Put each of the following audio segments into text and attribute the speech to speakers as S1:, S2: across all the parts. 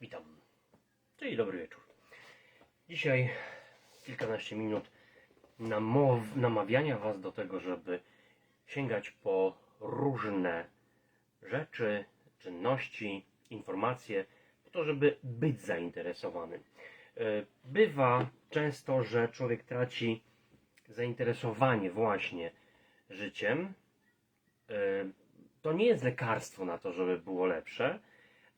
S1: Witam. Czyli dobry wieczór. Dzisiaj kilkanaście minut namow- namawiania Was do tego, żeby sięgać po różne rzeczy, czynności, informacje, po to, żeby być zainteresowanym. E, Bywa często, że człowiek traci zainteresowanie właśnie życiem. E, To nie jest lekarstwo na to, żeby było lepsze,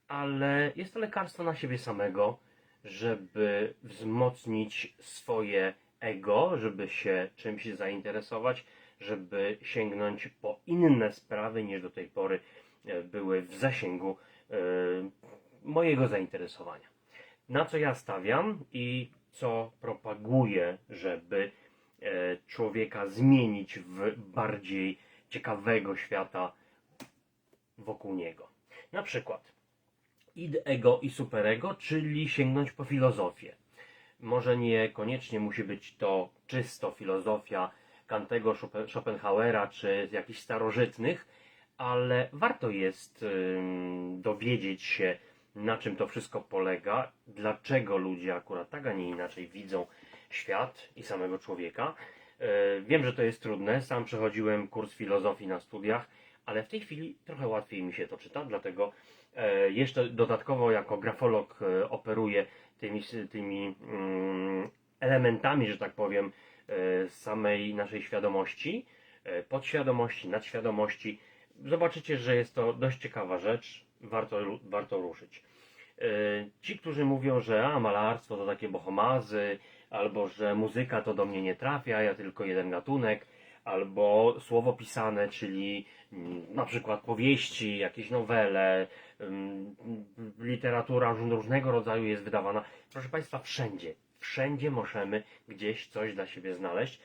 S1: ale jest to lekarstwo na siebie samego, żeby wzmocnić swoje ego, żeby się czymś zainteresować, żeby sięgnąć po inne sprawy niż do tej pory e, były w zasięgu e, mojego zainteresowania. Na co ja stawiam i co propaguję, żeby e, człowieka zmienić w bardziej ciekawego świata wokół niego. Na przykład id ego i superego, czyli sięgnąć po filozofię. Może niekoniecznie musi być to czysto filozofia Kantego, Schopen- Schopenhauera czy jakichś starożytnych, ale warto jest dowiedzieć się, na czym to wszystko polega, dlaczego ludzie akurat tak, a nie inaczej widzą świat i samego człowieka. E, Wiem, że to jest trudne. Sam przechodziłem kurs filozofii na studiach, ale w tej chwili trochę łatwiej mi się to czyta, dlatego jeszcze dodatkowo jako grafolog e, operuję tymi, tymi mm, elementami, że tak powiem, e, samej naszej świadomości, e, podświadomości, nadświadomości. Zobaczycie, że jest to dość ciekawa rzecz, warto, warto ruszyć. E, Ci, którzy mówią, że a, malarstwo to takie bohomazy, albo że muzyka to do mnie nie trafia, ja tylko jeden gatunek, albo słowo pisane, czyli mm, na przykład powieści, jakieś nowele, literatura róż- różnego rodzaju jest wydawana. Proszę Państwa, wszędzie, wszędzie możemy gdzieś coś dla siebie znaleźć.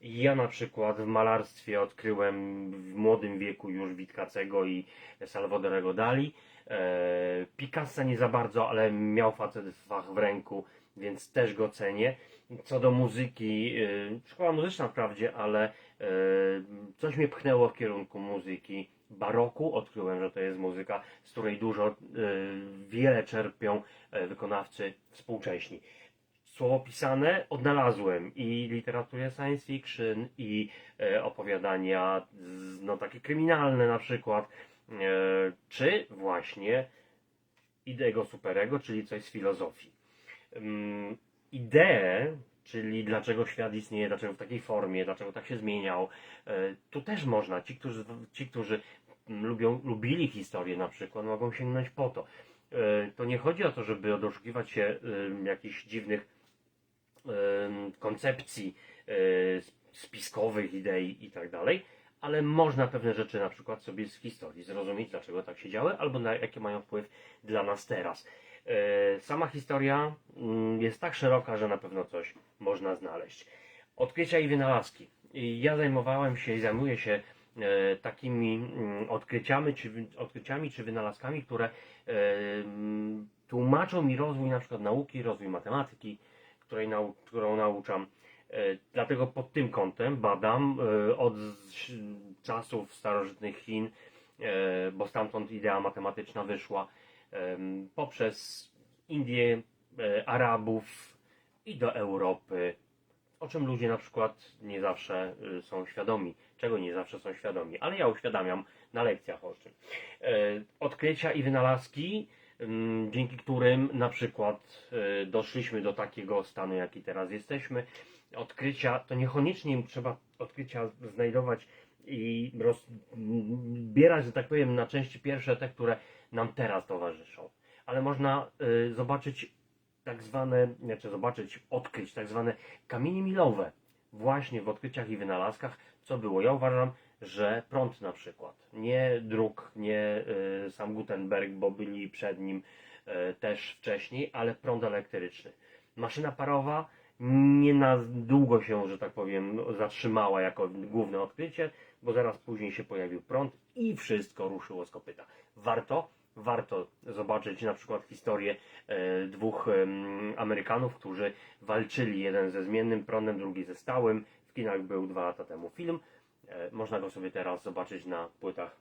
S1: Ja na przykład w malarstwie odkryłem w młodym wieku już Witkacego i Salvadorego Dali. E, Picassa nie za bardzo, ale miał facet fach w ręku, więc też go cenię. Co do muzyki, y, szkoła muzyczna wprawdzie, ale y, coś mnie pchnęło w kierunku muzyki baroku. Odkryłem, że to jest muzyka, z której dużo, y, wiele czerpią e, wykonawcy współcześni. Słowo pisane odnalazłem i literaturę science fiction, i e, opowiadania, no takie kryminalne na przykład, czy właśnie idego superego, czyli coś z filozofii. Ym, ideę, czyli dlaczego świat istnieje, dlaczego w takiej formie, dlaczego tak się zmieniał, tu też można. Ci, którzy, ci, którzy lubią, lubili historię na przykład, mogą sięgnąć po to. E, To nie chodzi o to, żeby doszukiwać się jakichś dziwnych koncepcji e, spiskowych, idei i tak dalej, ale można pewne rzeczy na przykład sobie z historii zrozumieć, dlaczego tak się działy, albo na jakie mają wpływ dla nas teraz. E, Sama historia mm, jest tak szeroka, że na pewno coś można znaleźć. Odkrycia i wynalazki. Ja zajmowałem się i zajmuję się takimi mm, odkryciami czy, odkryciami czy wynalazkami, które e, mm, tłumaczą mi rozwój na przykład nauki, rozwój matematyki, której którą nauczam. E, Dlatego pod tym kątem badam e, od czasów starożytnych Chin, e, bo stamtąd idea matematyczna wyszła, poprzez Indię, e, Arabów i do Europy, o czym ludzie na przykład nie zawsze y, są świadomi, czego nie zawsze są świadomi, ale ja uświadamiam na lekcjach o czym. E, Odkrycia i wynalazki, ym, dzięki którym na przykład y, doszliśmy do takiego stanu, jaki teraz jesteśmy. Odkrycia, to niekoniecznie trzeba odkrycia znajdować i rozbierać, że tak powiem, na części pierwsze te, które nam teraz towarzyszą. Ale można y, zobaczyć tak zwane, znaczy zobaczyć, odkryć tak zwane kamienie milowe właśnie w odkryciach i wynalazkach, co było. Ja uważam, że prąd na przykład, nie druk, nie y, sam Gutenberg, bo byli przed nim y, też wcześniej, ale prąd elektryczny. Maszyna parowa nie na długo się, że tak powiem, zatrzymała jako główne odkrycie, bo zaraz później się pojawił prąd i wszystko ruszyło z kopyta. Warto, warto zobaczyć na przykład historię e, dwóch Amerykanów, którzy walczyli, jeden ze zmiennym prądem, drugi ze stałym. W kinach był dwa lata temu film. E, można go sobie teraz zobaczyć na płytach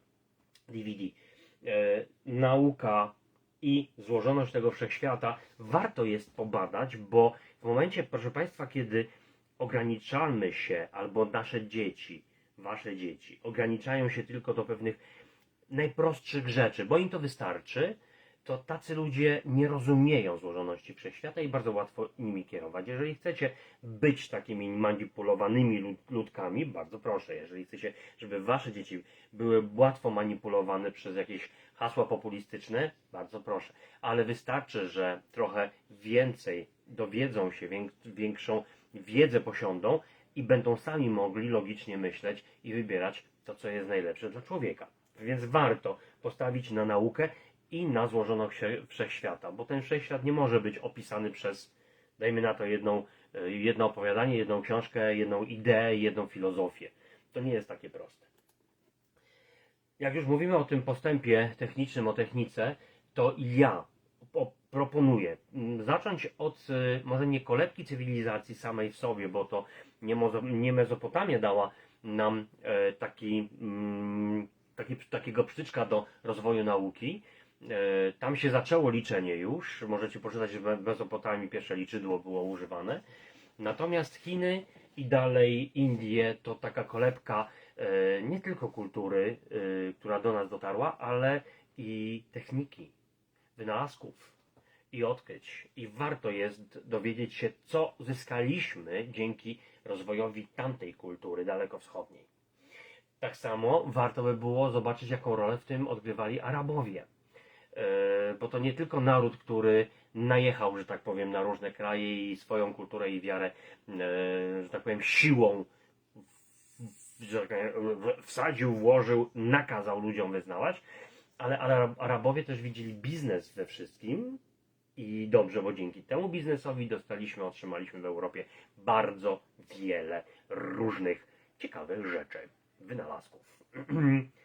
S1: DVD. E, nauka i złożoność tego wszechświata warto jest pobadać, bo w momencie, proszę Państwa, kiedy ograniczamy się, albo nasze dzieci, Wasze dzieci, ograniczają się tylko do pewnych najprostszych rzeczy, bo im to wystarczy, to tacy ludzie nie rozumieją złożoności wszechświata i bardzo łatwo nimi kierować. Jeżeli chcecie być takimi manipulowanymi lud- ludkami, bardzo proszę. Jeżeli chcecie, żeby wasze dzieci były łatwo manipulowane przez jakieś hasła populistyczne, bardzo proszę. Ale wystarczy, że trochę więcej dowiedzą się, większą wiedzę posiądą i będą sami mogli logicznie myśleć i wybierać to, co jest najlepsze dla człowieka. Więc warto postawić na naukę i na złożoność wsze- wszechświata, bo ten wszechświat nie może być opisany przez, dajmy na to, jedną, e, jedno opowiadanie, jedną książkę, jedną ideę, jedną filozofię. To nie jest takie proste. Jak już mówimy o tym postępie technicznym, o technice, to ja po- proponuję zacząć od e, może nie kolebki cywilizacji samej w sobie, bo to nie, Mezopotamia dała nam e, taki, taki, takiego psztyczka do rozwoju nauki. E, Tam się zaczęło liczenie już. Możecie poczytać, że w Mezopotamii pierwsze liczydło było używane. Natomiast Chiny i dalej Indie to taka kolebka e, nie tylko kultury, e, która do nas dotarła, ale i techniki, wynalazków i odkryć. I warto jest dowiedzieć się, co zyskaliśmy dzięki rozwojowi tamtej kultury dalekowschodniej. Tak samo warto by było zobaczyć, jaką rolę w tym odgrywali Arabowie. E, Bo to nie tylko naród, który najechał, że tak powiem, na różne kraje i swoją kulturę i wiarę, e, że tak powiem, siłą tak wsadził, włożył, nakazał ludziom wyznawać, ale Ara- Arabowie też widzieli biznes we wszystkim i dobrze, bo dzięki temu biznesowi dostaliśmy, otrzymaliśmy w Europie bardzo wiele różnych ciekawych rzeczy, wynalazków.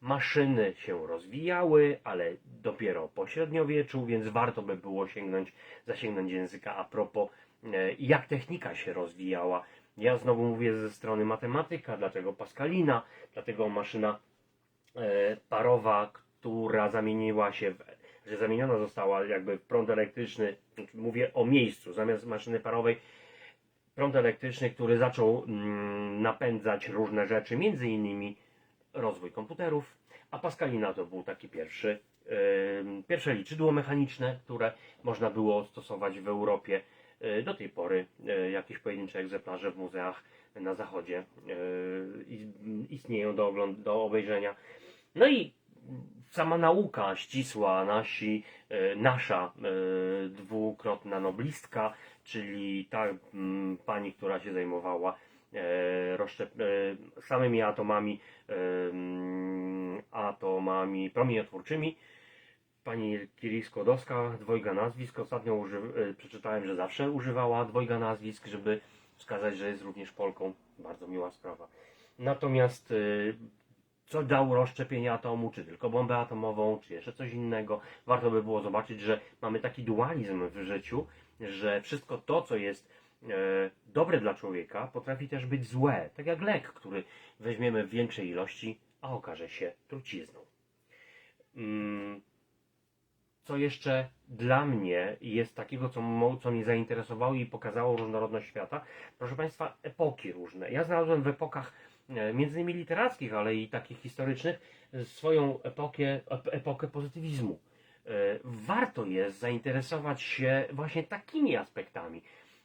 S1: Maszyny się rozwijały, ale dopiero po średniowieczu, więc warto by było sięgnąć, zasięgnąć języka a propos, e, jak technika się rozwijała. Ja znowu mówię ze strony matematyka, dlatego Pascalina, dlatego maszyna e, parowa, która zamieniła się w, że zamieniona została jakby w prąd elektryczny, mówię o miejscu, zamiast maszyny parowej, prąd elektryczny, który zaczął mm, napędzać różne rzeczy, między innymi rozwój komputerów, a Pascalina to był taki pierwszy, pierwsze liczydło mechaniczne, które można było stosować w Europie. Y, Do tej pory y, jakieś pojedyncze egzemplarze w muzeach na zachodzie y, i- istnieją do, ogląd- do obejrzenia. No i sama nauka ścisła, nasi, nasza dwukrotna noblistka, czyli ta mm, pani, która się zajmowała rozszczep, e, samymi atomami, e, mm, atomami promieniotwórczymi. Pani Kiri Skłodowska, dwojga nazwisk. Ostatnio uży, e, przeczytałem, że zawsze używała dwojga nazwisk, żeby wskazać, że jest również Polką. Bardzo miła sprawa. Natomiast e, co dało rozszczepienie atomu, czy tylko bombę atomową, czy jeszcze coś innego. Warto by było zobaczyć, że mamy taki dualizm w życiu, że wszystko to, co jest e, dobre dla człowieka, potrafi też być złe. Tak jak lek, który weźmiemy w większej ilości, a okaże się trucizną. Mm, co jeszcze dla mnie jest takiego, co, co mnie zainteresowało i pokazało różnorodność świata? Proszę Państwa, epoki różne. Ja znalazłem w epokach e, między innymi literackich, ale i takich historycznych, e, swoją epokę, ep- epokę pozytywizmu. E, Warto jest zainteresować się właśnie takimi aspektami.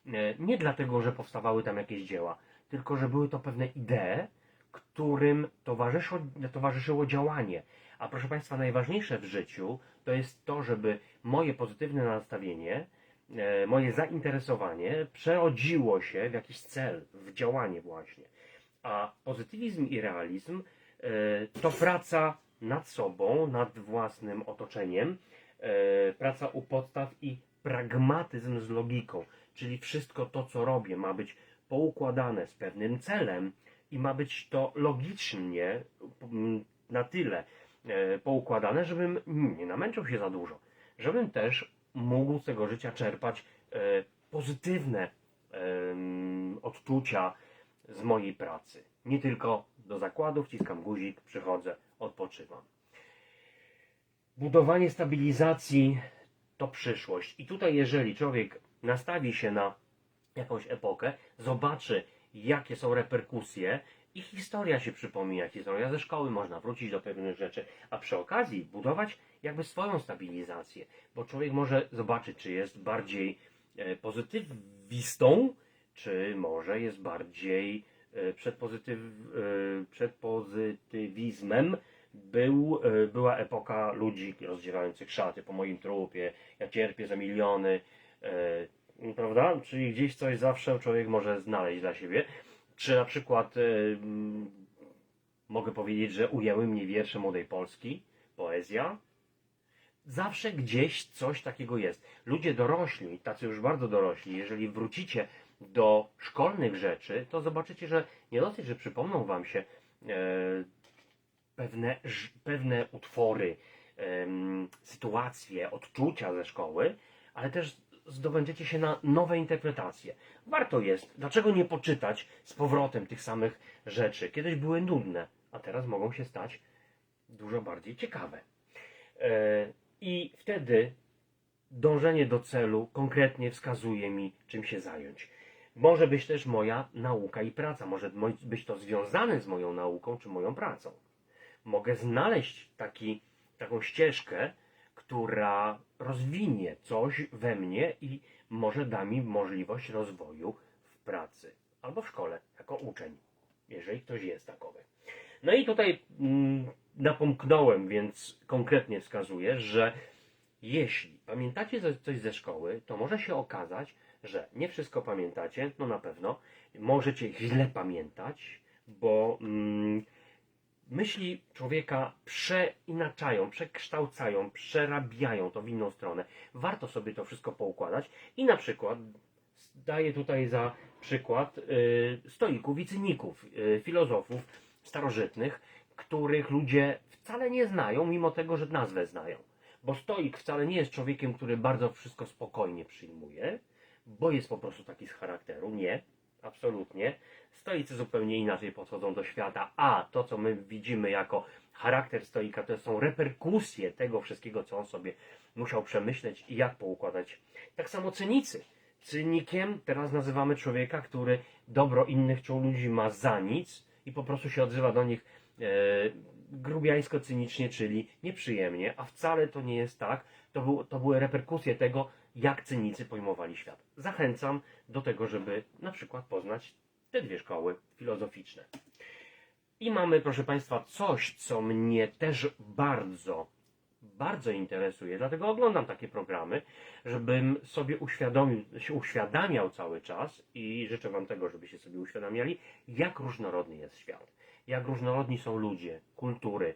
S1: E, Nie dlatego, że powstawały tam jakieś dzieła, tylko że były to pewne idee, którym towarzyszyło, towarzyszyło działanie. A proszę Państwa, najważniejsze w życiu to jest to, żeby moje pozytywne nastawienie, e, moje zainteresowanie przerodziło się w jakiś cel, w działanie właśnie. A pozytywizm i realizm e, to praca nad sobą, nad własnym otoczeniem, praca u podstaw i pragmatyzm z logiką. Czyli wszystko to, co robię, ma być poukładane z pewnym celem i ma być to logicznie mm, na tyle e, poukładane, żebym nie namęczył się za dużo. Żebym też mógł z tego życia czerpać e, pozytywne odczucia z mojej pracy. Nie tylko do zakładu, wciskam guzik, przychodzę, odpoczywam. budowanie stabilizacji to przyszłość. I tutaj, jeżeli człowiek nastawi się na jakąś epokę, zobaczy, jakie są reperkusje, i historia się przypomina, historia ze szkoły, można wrócić do pewnych rzeczy, a przy okazji budować jakby swoją stabilizację, bo człowiek może zobaczyć, czy jest bardziej e, pozytywistą, czy może jest bardziej e, przed, pozytyw, e, przed pozytywizmem. Był, była epoka ludzi rozdzielających szaty po moim trupie, ja cierpię za miliony, prawda? Czyli gdzieś coś zawsze człowiek może znaleźć dla siebie. Czy na przykład e, mogę powiedzieć, że ujęły mnie wiersze Młodej Polski, poezja? Zawsze gdzieś coś takiego jest. Ludzie dorośli, tacy już bardzo dorośli, jeżeli wrócicie do szkolnych rzeczy, to zobaczycie, że nie dosyć, że przypomną wam się e, pewne, pewne utwory, em, sytuacje, odczucia ze szkoły, ale też zdobędziecie się na nowe interpretacje. Warto jest, dlaczego nie poczytać z powrotem tych samych rzeczy? Kiedyś były nudne, a teraz mogą się stać dużo bardziej ciekawe. E, I wtedy dążenie do celu konkretnie wskazuje mi, czym się zająć. Może być też moja nauka i praca, może mo- być to związane z moją nauką czy moją pracą. Mogę znaleźć taki, taką ścieżkę, która rozwinie coś we mnie i może da mi możliwość rozwoju w pracy albo w szkole jako uczeń, jeżeli ktoś jest takowy. No i tutaj mm, napomknąłem, więc konkretnie wskazuję, że jeśli pamiętacie coś ze szkoły, to może się okazać, że nie wszystko pamiętacie, no na pewno, możecie źle pamiętać, bo mm, myśli człowieka przeinaczają, przekształcają, przerabiają to w inną stronę. Warto sobie to wszystko poukładać i na przykład daję tutaj za przykład y, stoików i cyników, y, filozofów starożytnych, których ludzie wcale nie znają, mimo tego, że nazwę znają. Bo stoik wcale nie jest człowiekiem, który bardzo wszystko spokojnie przyjmuje, bo jest po prostu taki z charakteru. Nie, absolutnie. Stoicy zupełnie inaczej podchodzą do świata, a to, co my widzimy jako charakter stoika, to są reperkusje tego wszystkiego, co on sobie musiał przemyśleć i jak poukładać. Tak samo cynicy. Cynikiem teraz nazywamy człowieka, który dobro innych czuł ludzi ma za nic i po prostu się odzywa do nich e, grubiańsko-cynicznie, czyli nieprzyjemnie, a wcale to nie jest tak. To, był, to były reperkusje tego, jak cynicy pojmowali świat. Zachęcam do tego, żeby na przykład poznać te dwie szkoły filozoficzne. I mamy, proszę Państwa, coś, co mnie też bardzo, bardzo interesuje, dlatego oglądam takie programy, żebym sobie uświadomił, się uświadamiał cały czas i życzę Wam tego, żebyście sobie uświadamiali, jak różnorodny jest świat, jak różnorodni są ludzie, kultury,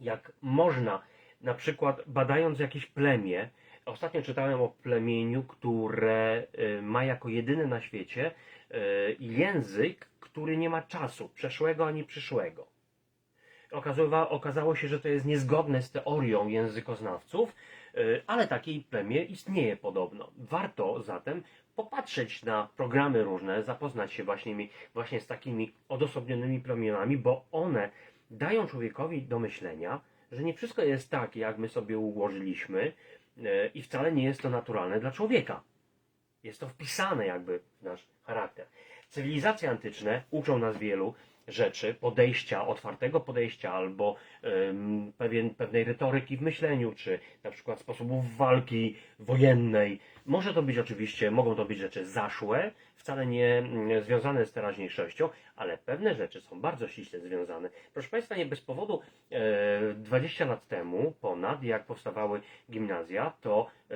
S1: jak można, na przykład badając jakieś plemię, ostatnio czytałem o plemieniu, które y, ma jako jedyne na świecie y, język, który nie ma czasu, przeszłego ani przyszłego. Okazało się, że to jest niezgodne z teorią językoznawców, y, ale takie plemię istnieje podobno. Warto zatem popatrzeć na programy różne, zapoznać się właśnie, właśnie z takimi odosobnionymi plemionami, bo one dają człowiekowi do myślenia, że nie wszystko jest tak, jak my sobie ułożyliśmy i wcale nie jest to naturalne dla człowieka. Jest to wpisane jakby w nasz charakter. Cywilizacje antyczne uczą nas wielu rzeczy, podejścia, otwartego podejścia albo em, pewien, pewnej retoryki w myśleniu, czy na przykład sposobów walki wojennej. Może to być oczywiście, mogą to być rzeczy zaszłe, wcale nie związane z teraźniejszością, ale pewne rzeczy są bardzo ściśle związane. Proszę Państwa, nie bez powodu e, 20 lat temu, ponad, jak powstawały gimnazja, to e,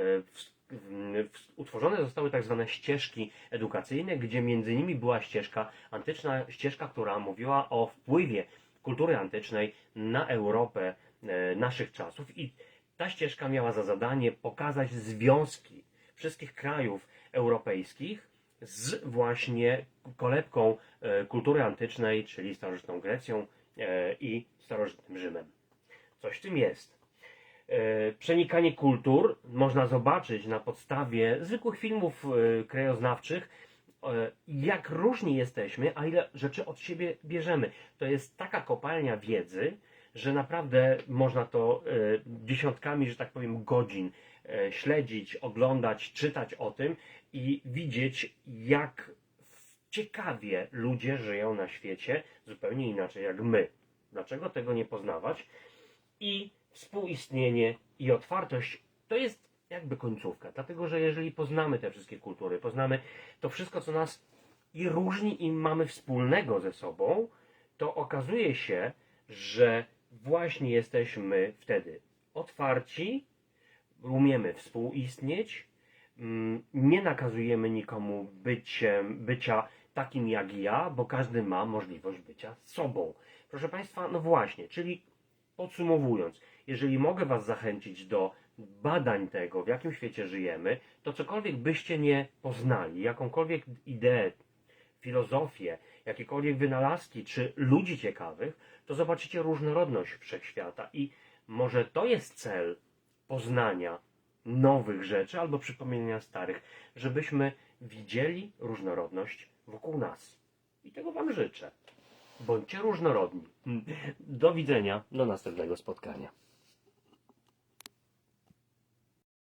S1: utworzone zostały tak zwane ścieżki edukacyjne, gdzie między innymi była ścieżka antyczna, ścieżka, która mówiła o wpływie kultury antycznej na Europę e, naszych czasów i ta ścieżka miała za zadanie pokazać związki wszystkich krajów europejskich z właśnie kolebką e, kultury antycznej, czyli starożytną Grecją e, i starożytnym Rzymem. Coś w tym jest. E, Przenikanie kultur można zobaczyć na podstawie zwykłych filmów e, krajoznawczych, e, jak różni jesteśmy, a ile rzeczy od siebie bierzemy. To jest taka kopalnia wiedzy, że naprawdę można to dziesiątkami, że tak powiem, godzin śledzić, oglądać, czytać o tym i widzieć, jak ciekawie ludzie żyją na świecie, zupełnie inaczej jak my. Dlaczego tego nie poznawać? I współistnienie i otwartość to jest jakby końcówka. Dlatego, że jeżeli poznamy te wszystkie kultury, poznamy to wszystko, co nas i różni i mamy wspólnego ze sobą, to okazuje się, że właśnie jesteśmy wtedy otwarci, umiemy współistnieć, mm, nie nakazujemy nikomu byciem, bycia takim jak ja, bo każdy ma możliwość bycia sobą. Proszę Państwa, no właśnie, czyli podsumowując, jeżeli mogę Was zachęcić do badań tego, w jakim świecie żyjemy, to cokolwiek byście nie poznali, jakąkolwiek ideę, filozofię, jakiekolwiek wynalazki czy ludzi ciekawych, to zobaczycie różnorodność wszechświata i może to jest cel poznania nowych rzeczy albo przypomnienia starych, żebyśmy widzieli różnorodność wokół nas. I tego Wam życzę. Bądźcie różnorodni. Do widzenia, do następnego spotkania.